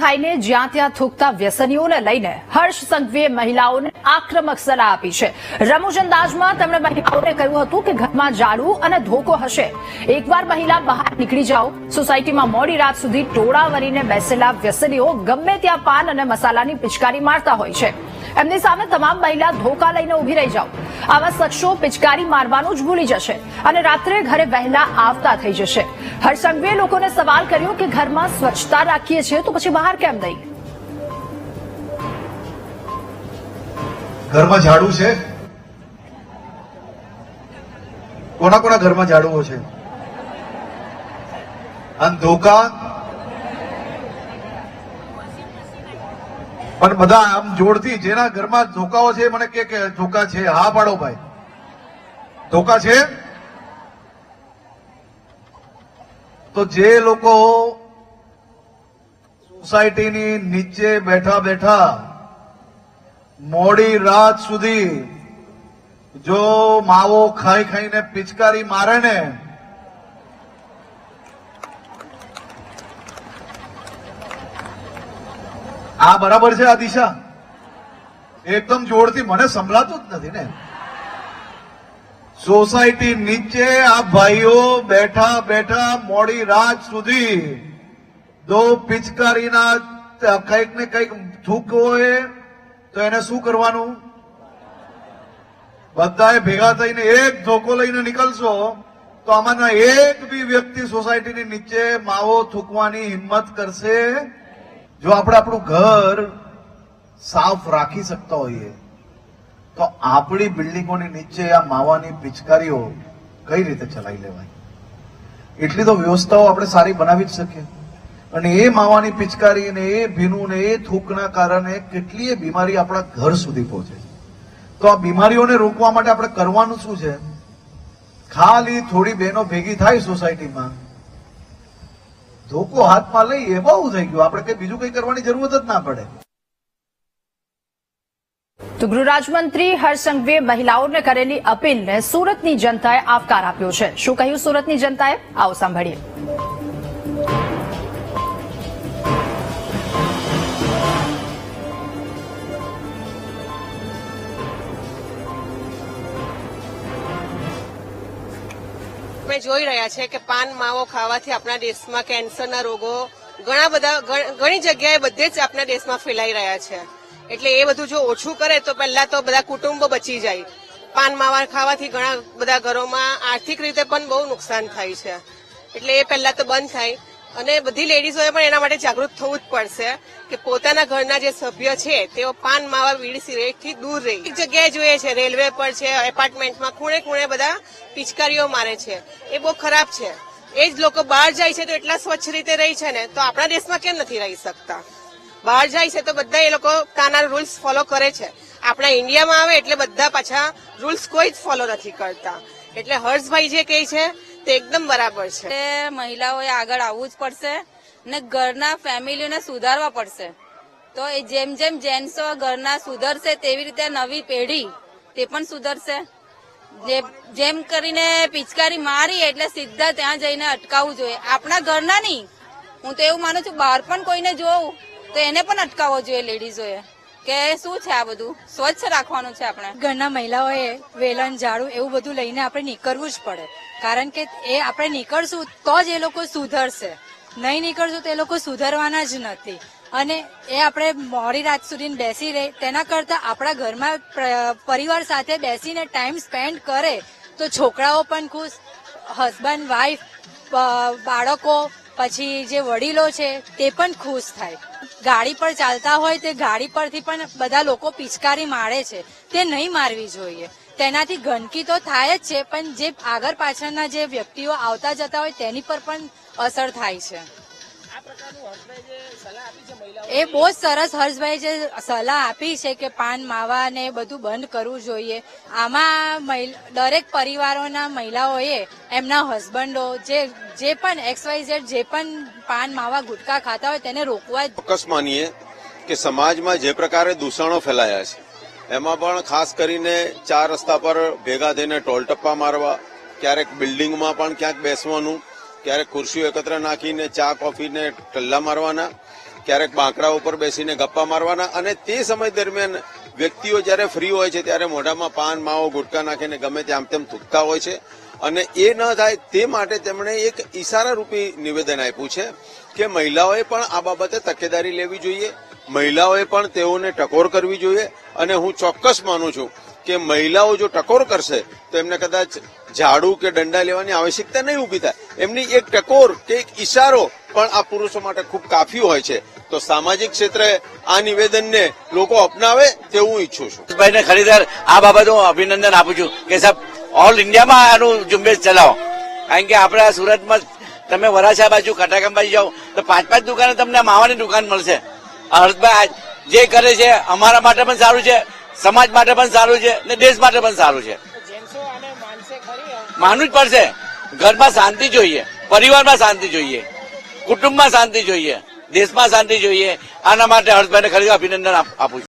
ખાઈને જ્યાં ત્યાં થૂકતા વ્યસનીઓને લઈને હર્ષ સંઘવીએ મહિલાઓને આક્રમક સલાહ આપી છે. રમૂજ અંદાજમાં તેમણે મહિલાઓને કહ્યું હતું કે ઘરમાં ઝાડુ અને ધોકો હશે. એકવાર મહિલા બહાર નીકળી જાઓ, સોસાયટીમાં મોડી રાત સુધી ટોળા વળીને બેસેલા વ્યસનીઓ ગમે ત્યાં પાન અને મસાલાની પિચકારી મારતા હોય છે. એમની સામે તમામ મહિલા ધોકા લઈને ઊભી રહી જાઓ. આવા શખ્સો પિચકારી મારવાનું જ ભૂલી જશે અને રાત્રે ઘરે વહેલા આવતા થઈ જશે. હરસંઘવીએ લોકોને સવાલ કર્યો કે ઘરમાં સ્વચ્છતા રાખીએ છીએ તો પછી બહાર કેમ નહીં? ઘરમાં ઝાડુ છે? કોના કોના ઘરમાં ઝાડુઓ છે? પણ બધા આમ જોડથી જેના ઘરમાં ધોકાઓ છે, મને કે ધોકા છે? હા પાડો ભાઈ. ધોકા છે? તો જે લોકો સોસાયટીની નીચે બેઠા બેઠા મોડી રાત સુધી જો માવો ખાઈ ખાઈને પિચકારી મારે ને, આ બરાબર છે આ દિશા? એકદમ જોરથી મને સંભળાતું જ નથી ને. સોસાયટી નીચે આ ભાઈઓ બેઠા બેઠા મોડી રાત સુધી દો પિચકારીના કંઈક ને કંઈક થૂક હોય, તો એને શું કરવાનું? બધાએ ભેગા થઈને એક ધોકો લઈને નીકળશો, તો આમાંના એક બી વ્યક્તિ સોસાયટીની નીચે માવો થૂકવાની હિંમત કરશે. જો આપણે આપણું ઘર સાફ રાખી શકતા હોઈએ તો આપણી બિલ્ડિંગોની નીચે આ માવાની પિચકારીઓ કઈ રીતે ચલાવી લેવાય? એટલી તો વ્યવસ્થાઓ આપણે સારી બનાવી જ શકીએ. અને એ માવાની પિચકારી ને એ ભીનું ને એ થૂકના કારણે કેટલીય બીમારી આપણા ઘર સુધી પહોંચે તો આ બીમારીઓને રોકવા માટે આપણે કરવાનું શું છે? ખાલી થોડી બહેનો ભેગી થાય સોસાયટીમાં. ધોકો હાથમાં લઈ એ બહુ થઈ ગયું. આપણે કઈ બીજું કઈ કરવાની જરૂરત જ ના પડે. તો ગૃહરાજમંત્રી હર્ષસંઘવીએ મહિલાઓને કરેલી અપીલને સુરતની જનતાએ આવકાર આપ્યો છે. શું કહ્યું સુરતની જનતાએ? આવો સાંભળીએ. જોઈ રહ્યા છે કે પાન, માવો ખાવાથી આપણા દેશમાં કેન્સરના રોગો ઘણા બધા ઘણી જગ્યાએ બધે જ આપણા દેશમાં ફેલાઈ રહ્યા છે. એટલે એ બધું જો ઓછું કરે તો પહેલા તો બધા કુટુંબો બચી જાય. પાન માવા ખાવાથી ઘણા બધા ઘરોમાં આર્થિક રીતે પણ બહુ નુકસાન થાય છે. એટલે એ પહેલા તો બંધ થાય. અને બધી લેડીઝોએ પણ એના માટે જાગૃત થવું જ પડશે કે પોતાના ઘરના જે સભ્ય છે, તેઓ પાન માવા વીડ સિગરેટથી દૂર રહે. એક જગ્યાએ જોઈએ છે, રેલવે પર છે, એપાર્ટમેન્ટમાં ખૂણે ખૂણે બધા પિચકારીઓ મારે છે. એ બહુ ખરાબ છે. એ જ લોકો બહાર જાય છે તો એટલા સ્વચ્છ રીતે રહી છે ને, તો આપણા દેશમાં કેમ નથી રહી શકતા? બહાર જાય છે તો બધા એ લોકો ત્યાંના રૂલ્સ ફોલો કરે છે. આપણા ઇન્ડિયામાં આવે એટલે બધા પાછા રૂલ્સ કોઈ જ ફોલો નથી કરતા. એટલે હર્ષભાઈ જે કહે છે તે એકદમ બરાબર છે. મહિલાઓએ આગળ આવવું જ પડશે ને ઘરના ફેમિલીઓને સુધારવા પડશે. તો એ જેમ જેમ જેન્ટ્સો ઘરના સુધરશે તેવી રીતે નવી પેઢી તે પણ સુધરશે. જેમ કરીને પિચકારી મારી એટલે સીધા ત્યાં જઈને અટકાવવું જોઈએ. આપણા ઘરના નહીં. હું તો એવું માનું છું, બહાર પણ કોઈને જોઉં. તો એને પણ અટકાવવો જોઈએ લેડીઝોએ. કે શું છે આ બધું? સ્વચ્છ રાખવાનું છે આપણે. ઘરના મહિલાઓએ વેલણ, ઝાડુ એવું બધું લઈને આપણે નીકળવું જ પડે. કારણ કે એ આપણે નીકળશું તો જ એ લોકો સુધરશે. નહીં નીકળશું તો એ લોકો સુધરવાના જ નથી. અને એ આપણે મોડી રાત સુધી બેસી રહે, તેના કરતા આપણા ઘરમાં પરિવાર સાથે બેસીને ટાઈમ સ્પેન્ડ કરે, તો છોકરાઓ પણ ખુશ, હસબન્ડ, વાઈફ બાળકો પછી જે વડીલો છે, તે પણ ખુશ થાય. ગાડી પર ચાલતા હોય તે ગાડી પરથી પણ બધા લોકો પિચકારી મારે છે. તે નહીં મારવી જોઈએ. તેનાથી ગંદકી તો થાય જ છે, પણ જે આગળ પાછળના જે વ્યક્તિઓ આવતા જતા હોય તેની પર પણ અસર થાય છે. એ બહુ જ સરસ હર્ષભાઈ જે સલાહ આપી છે કે પાન માવા ને એ બધું બંધ કરવું જોઈએ. આમાં દરેક પરિવારોના મહિલાઓએ એમના હસબન્ડો જે જે પણ એક્સવાય ઝેડ જે પણ પાન માવા ગુટકા ખાતા હોય તેને રોકવા જ ચોક્કસ માનીએ કે સમાજમાં જે પ્રકારે દૂષણો ફેલાયા છે એમાં પણ ખાસ કરીને ચાર રસ્તા પર ભેગા થઈને ટોલ ટપ્પા મારવા ક્યારેક બિલ્ડિંગમાં પણ ક્યાંક બેસવાનું ક્યારેક ખુરશીઓ એકત્ર નાખીને ચા કોફીને ટલ્લા મારવાના, ક્યારેક બાંકડા ઉપર બેસીને ગપ્પા મારવાના અને તે સમય દરમિયાન વ્યક્તિઓ જ્યારે ફ્રી હોય છે ત્યારે મોઢામાં પાન, માવો, ગુટકા નાખીને ગમે તેમ તેમ થૂકતા હોય છે. અને એ ન થાય તે માટે તેમણે એક ઈશારા રૂપી નિવેદન આપ્યું છે કે મહિલાઓએ પણ આ બાબતે તકેદારી લેવી જોઈએ. મહિલાઓએ પણ તેઓને ટકોર કરવી જોઈએ. અને હું ચોક્કસ માનું છું કે મહિલાઓ જો ટકોર કરશે, તો એમને કદાચ ઝાડુ કે દંડા લેવાની આવશ્યકતા નહીં ઊભી થાય. એમની એક ટકોર કે એક ઈશારો પણ આ પુરુષો માટે ખૂબ કાફી હોય છે. તો સામાજિક ક્ષેત્રે આ નિવેદનને લોકો અપનાવે તેવું ઈચ્છું છું. ભાઈને ખરીદાર આ બાબતે હું અભિનંદન આપું છું કે સાહેબ ઓલ ઇન્ડિયામાં આનું ઝુંબેશ ચલાવો. કારણ કે આપણે સુરતમાં તમે વરાછા બાજુ કટાકામ બાજુ જાઓ, તો પાંચ પાંચ દુકાને તમને માવાની દુકાન મળશે. હર્ષભાઈ જે કરે છે, અમારા માટે પણ સારું છે. સમાજ માટે પણ સારું છે ને દેશ માટે પણ સારું છે. માનવું જ પડશે. ઘરમાં શાંતિ જોઈએ, પરિવારમાં શાંતિ જોઈએ, કુટુંબમાં શાંતિ જોઈએ, દેશમાં શાંતિ જોઈએ. આના માટે હર્ષભાઈને ખરીદ અભિનંદન આપું છું.